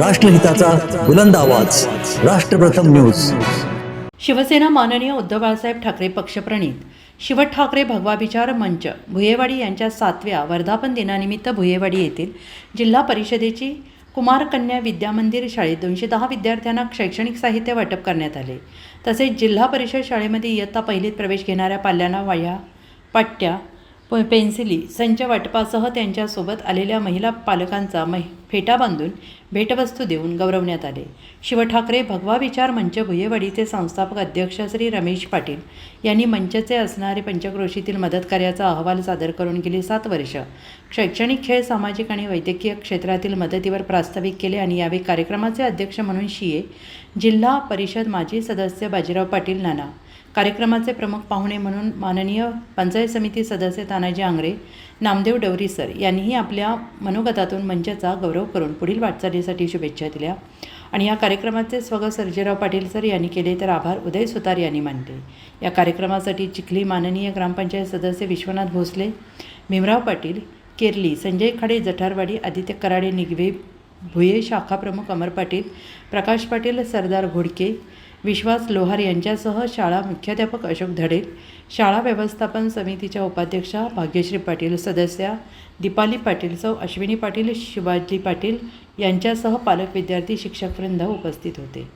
राष्ट्रहिताचा बुलंद आवाज. राष्ट्रप्रथम न्यूज. शिवसेना माननीय उद्धव बाळासाहेब ठाकरे पक्षप्रणित. शिव ठाकरे भगवा विचार मंच. भुयेवाडी यांच्या सातव्या वर्धापन दिनानिमित्त भुयेवाडी येथील जिल्हा परिषदेची कुमार कन्या विद्यामंदिर शाळेत दोनशे दहा विद्यार्थ्यांना शैक्षणिक साहित्य वाटप करण्यात आले. तसेच जिल्हा परिषद शाळेमध्ये इयत्ता पहिलीत प्रवेश घेणाऱ्या पाल्यांना वह्या पट्ट्या पेन्सिली संच वाटपासह त्यांच्यासोबत आलेल्या महिला पालकांचा महि फेटा बांधून भेटवस्तू देऊन गौरवण्यात आले. शिव ठाकरे भगवा विचार मंच भुयेवाडीचे संस्थापक अध्यक्ष श्री रमेश पाटील यांनी मंचचे असणारे पंचक्रोशीतील मदतकार्याचा अहवाल सादर करून गेली सात वर्ष. शैक्षणिक खेळ सामाजिक आणि वैद्यकीय क्षेत्रातील मदतीवर प्रास्ताविक केले आणि यावेळी कार्यक्रमाचे अध्यक्ष म्हणून शिये जिल्हा परिषद माजी सदस्य बाजीराव पाटील नाना कार्यक्रमाचे प्रमुख पाहुणे म्हणून माननीय पंचायत समिती सदस्य तानाजी आंगरे नामदेव डवरी सर यांनीही आपल्या मनोगतातून मंचाचा गौरव करून पुढील वाटचालीसाठी शुभेच्छा दिल्या. आणि या कार्यक्रमाचे स्वगत सर्जेराव पाटील सर यांनी केले तर आभार उदय सुतार यांनी मानले. या कार्यक्रमासाठी चिखली माननीय ग्रामपंचायत सदस्य विश्वनाथ भोसले भीमराव पाटील केरली संजय खाडे जठारवाडी आदित्य कराडे निगवे भुये शाखा प्रमुख अमर पाटील प्रकाश पाटील सरदार घोडके विश्वास लोहार यांच्यासह शाळा मुख्याध्यापक अशोक धडे शाळा व्यवस्थापन समितीच्या उपाध्यक्षा भाग्यश्री पाटील सदस्या दीपाली पाटील सौ अश्विनी पाटील शिवाजी पाटील यांच्यासह पालक विद्यार्थी शिक्षकवृंद उपस्थित होते.